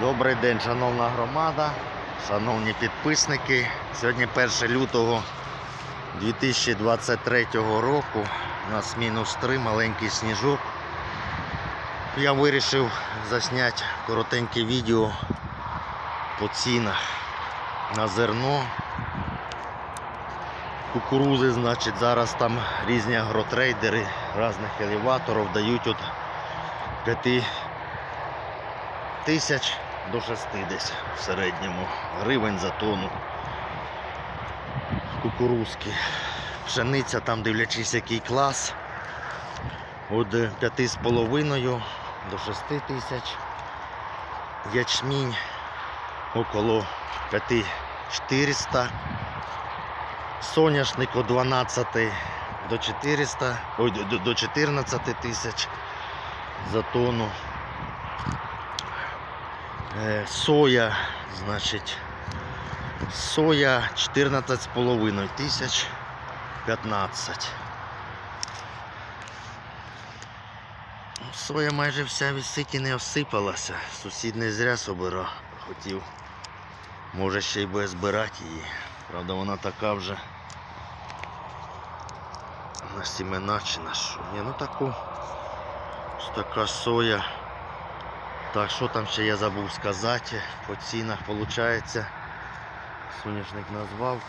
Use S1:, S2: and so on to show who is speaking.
S1: Добрий день, шановна громада, шановні підписники. Сьогодні 1 лютого 2023 року. У нас мінус 3, маленький сніжок. Я вирішив засняти коротеньке відео по цінах на зерно. Кукурузи, значить, зараз там різні агротрейдери різних елеваторів дають от 5 тисяч до 6 десь в середньому гривень за тонну кукурузки. Пшениця там дивлячись який клас. Від 5,5 до 6 тисяч. Ячмінь около 5400. Соняшник від 12 до 400, ой, до- до 14 тисяч за тонну. Е, Соя, значить, соя 14,5 тисяч 15. Соя майже вся висить і не осипалася. Сусід не зря собирав, хотів. Може ще й буде збирати її. Правда, вона така вже на сімена чи на що. Ні, ну таку. Ось така соя. Так, що там ще я забув сказати по цінах, виходить. Соняшник назвав,